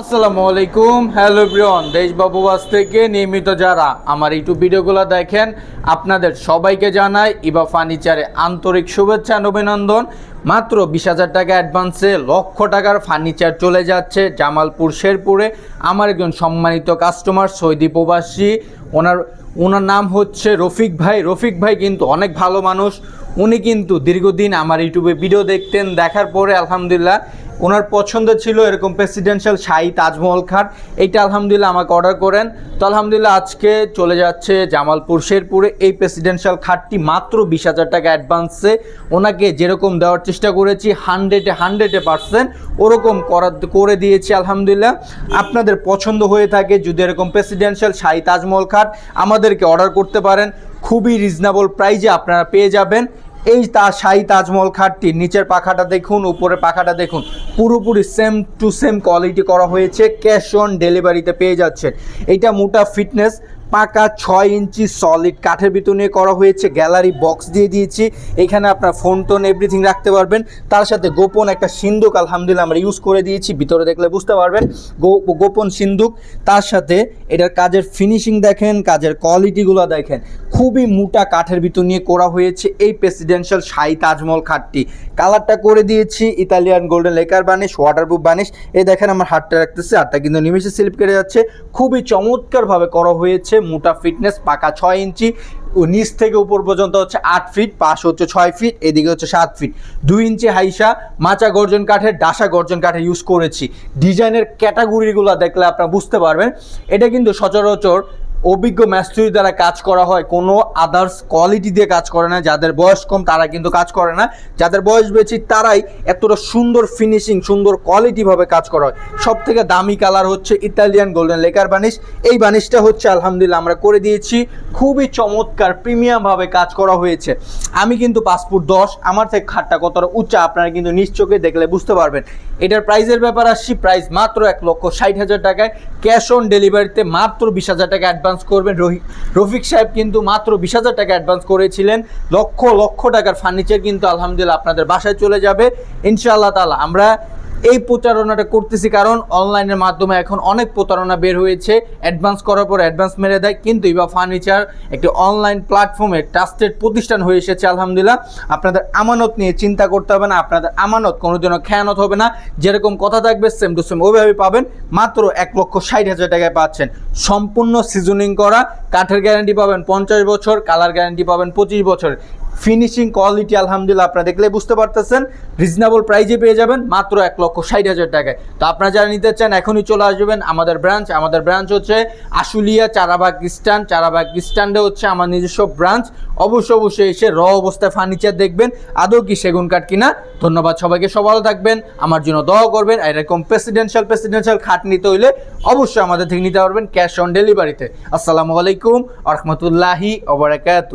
আসসালামু আলাইকুম। Hello Brian দেশবাবুবাস থেকে নিয়মিত যারা আমার ইউটিউব ভিডিওগুলো দেখেন, আপনাদের সবাইকে জানাই ইবা ফার্নিচারে আন্তরিক শুভেচ্ছা অভিনন্দন। মাত্র বিশ হাজার টাকা অ্যাডভান্সে লক্ষ টাকার ফার্নিচার চলে যাচ্ছে জামালপুর শেরপুরে। আমার একজন সম্মানিত কাস্টমার সৌদি প্রবাসী। ওনার ওনার নাম হচ্ছে রফিক ভাই। রফিক ভাই কিন্তু অনেক ভালো মানুষ। উনি কিন্তু দীর্ঘদিন আমার ইউটিউবে ভিডিও দেখতেন। দেখার পরে আলহামদুলিল্লাহ ওনার পছন্দ ছিল এরকম প্রেসিডেন্সিয়াল শাহী তাজমহল খাট। এইটা আলহামদুলিল্লাহ আমাকে অর্ডার করেন। তো আলহামদুলিল্লাহ আজকে চলে যাচ্ছে জামালপুর, শেরপুরে। এই প্রেসিডেন্সিয়াল খাটটি মাত্র বিশ হাজার টাকা অ্যাডভান্সে ওনাকে যেরকম দেওয়ার চেষ্টা করেছি হান্ড্রেডে হান্ড্রেডে পার্সেন্ট ওরকম করা করে দিয়েছি আলহামদুলিল্লাহ। আপনাদের পছন্দ হয়ে থাকে যদি এরকম প্রেসিডেন্সিয়াল শাহী তাজমহল খাট আমাদেরকে অর্ডার করতে পারেন। খুবই রিজনেবল প্রাইজে আপনারা পেয়ে যাবেন। এই তা শাহী তাজমহল খাটটি, নিচের পাখাটা দেখুন উপরে পাখাটা দেখুন, পুরোপুরি সেম টু সেম কোয়ালিটি করা হয়েছে ক্যাশ অন ডেলিভারিতে পেয়ে যাচ্ছে এটা মোটা ফিটনেস পাকা ছয় ইঞ্চি সলিড কাঠের ভিতর নিয়ে করা হয়েছে গ্যালারি বক্স দিয়ে দিয়েছি। এখানে আপনার ফোন টোন এভরিথিং রাখতে পারবেন। তার সাথে গোপন একটা সিন্দুক আলহামদুলিল্লাহ আমরা ইউজ করে দিয়েছি। ভিতরে দেখলে বুঝতে পারবেন। গোপন সিন্দুক তার সাথে এটার কাজের ফিনিশিং দেখেন, কাজের কোয়ালিটিগুলো দেখেন। খুবই মোটা কাঠের ভিতর নিয়ে করা হয়েছে এই প্রেসিডেন্সিয়াল শাহী তাজমহল খাটটি। কালারটা করে দিয়েছি, Italian golden lacquer varnish waterproof varnish. এই দেখেন আমার হাতটা রাখতেছে, হাতটা কিন্তু নিমেষে স্লিপ কেটে যাচ্ছে। খুবই চমৎকারভাবে করা হয়েছে। মোটা ফিটনেস পাকা ছয় ইঞ্চি নিচ থেকে উপর পর্যন্ত হচ্ছে আট ফিট পাশ হচ্ছে ছয় ফিট এদিকে হচ্ছে সাত ফিট দুই ইঞ্চি হাইসা, মাচা গর্জন কাঠের, ডাসা গর্জন কাঠে ইউজ করেছি। ডিজাইনের ক্যাটাগরিগুলো দেখলে আপনারা বুঝতে পারবেন। এটা কিন্তু সচরাচর অভিজ্ঞ ম্যাস্ট্রি দ্বারা কাজ করা হয়, কোনো আদার্স কোয়ালিটি দিয়ে কাজ করে না, যাদের বয়স কম তারা কিন্তু কাজ করে না, যাদের বয়স বেশি তারাই এতটা সুন্দর ফিনিশিং সুন্দর কোয়ালিটিভাবে কাজ করা হয়। সব থেকে দামি কালার হচ্ছে ইতালিয়ান গোল্ডেন লেকার বানিশ। এই বানিশটা হচ্ছে, আলহামদুলিল্লাহ, আমরা করে দিয়েছি। খুবই চমৎকার প্রিমিয়ামভাবে কাজ করা হয়েছে। আমি কিন্তু পাসপোর্ট দশ, আমার থেকে খাটটা কতটা উঁচা আপনারা কিন্তু নিশ্চোখে দেখলে বুঝতে পারবেন। এটার প্রাইসের ব্যাপার আসছি প্রাইস মাত্র এক লক্ষ ষাট হাজার টাকায়। ক্যাশ অন ডেলিভারিতে মাত্র বিশ হাজার টাকা অ্যাডভান্স করবেন। রফিক সাহেব কিন্তু মাত্র বিশ হাজার টাকা অ্যাডভান্স করেছিলেন। লক্ষ লক্ষ টাকার ফার্নিচার কিন্তু আলহামদুলিল্লাহ আপনাদের বাসায় চলে যাবে। ইনশাআল্লাহ তালা আমরা এই প্রতারণাটা করতেছি কারণ অনলাইনের মাধ্যমে এখন অনেক প্রতারণা বের হয়েছে। অ্যাডভান্স করার পর অ্যাডভান্স মেরে দেয়। কিন্তু ইবা ফার্নিচার একটি অনলাইন প্ল্যাটফর্মে ট্রাস্টেড প্রতিষ্ঠান হয়ে এসেছে, আলহামদুলিল্লাহ। আপনাদের আমানত নিয়ে চিন্তা করতে হবে না। আপনাদের আমানত কোনোদিনও খেয়ানত হবে না। যেরকম কথা থাকবে সেম টু সেম ওইভাবে পাবেন। মাত্র এক লক্ষ ষাট হাজার টাকায় পাচ্ছেন। সম্পূর্ণ সিজনিং করা। কাঠের গ্যারান্টি পাবেন পঞ্চাশ বছর কালার গ্যারান্টি পাবেন পঁচিশ বছর ফিনিশিং কোয়ালিটি আলহামদুলিল্লাহ আপনারা দেখলে বুঝতে পারতেছেন। রিজনেবল প্রাইজে পেয়ে যাবেন মাত্র এক লক্ষ ষাট হাজার টাকায়। তো আপনারা যারা নিতে চান, এখনই চলে আসবেন আমাদের ব্রাঞ্চ আমাদের ব্রাঞ্চ হচ্ছে আশুলিয়া চারাবাগ স্ট্যান্ড। চারাবাগ স্ট্যান্ডে হচ্ছে আমার নিজস্ব ব্রাঞ্চ অবশ্য অবশ্যই এসে র অবস্থায় ফার্নিচার দেখবেন। আদৌ কি সেগুন কাঠ কিনা? ধন্যবাদ সবাইকে। সব ভালো থাকবেন। আমার জন্য দোয়া করবেন। এরকম প্রেসিডেন্সিয়াল প্রেসিডেন্সিয়াল খাট নিতে হইলে অবশ্যই আমাদের থেকে নিতে পারবেন ক্যাশ অন ডেলিভারিতে আসসালামু আলাইকুম। আহমতুল্লাহি ওবরাকাতু